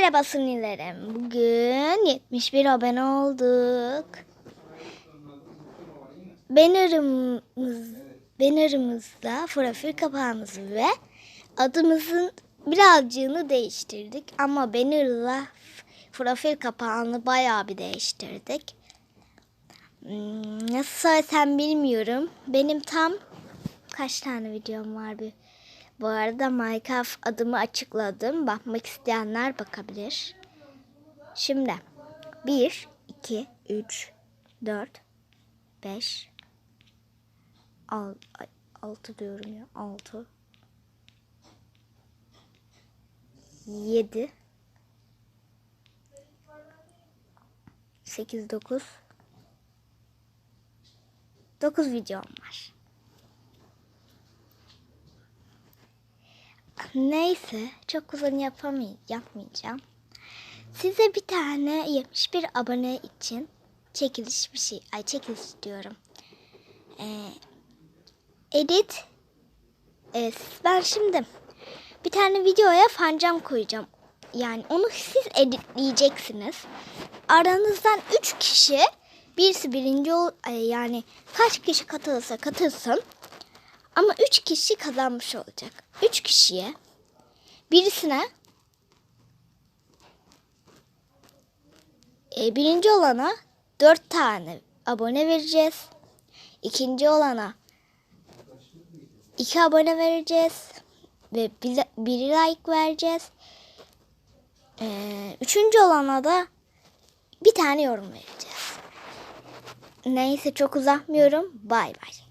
Merhaba sunilerim. Bugün 71 abone olduk. Bannerımız, bannerımızda profil kapağımız ve adımızın birazcığını değiştirdik. Ama bannerla profil kapağını bayağı bir değiştirdik. Hmm, Nasıl söylesem bilmiyorum. Benim tam kaç tane videom var bir. Bu arada Minecraft adımı açıkladım. Bakmak isteyenler bakabilir. Şimdi 1, 2, 3, 4, 5, 6 diyorum ya 6 7 8 9 9 videom var. Neyse çok uzun yapamay yapmayacağım. Size bir tane 71 abone için çekiliş bir şey, ay çekiliş diyorum. Ee, edit. Ee, ben şimdi bir tane videoya fancam koyacağım. Yani onu siz editleyeceksiniz. Aranızdan 3 kişi birisi birinci ol yani kaç kişi katılırsa katılsın ama 3 kişi kazanmış olacak. 3 kişiye birisine e, birinci olana 4 tane abone vereceğiz. İkinci olana 2 abone vereceğiz. Ve bir, biri like vereceğiz. Ee, üçüncü olana da bir tane yorum vereceğiz. Neyse çok uzatmıyorum. Bay bay.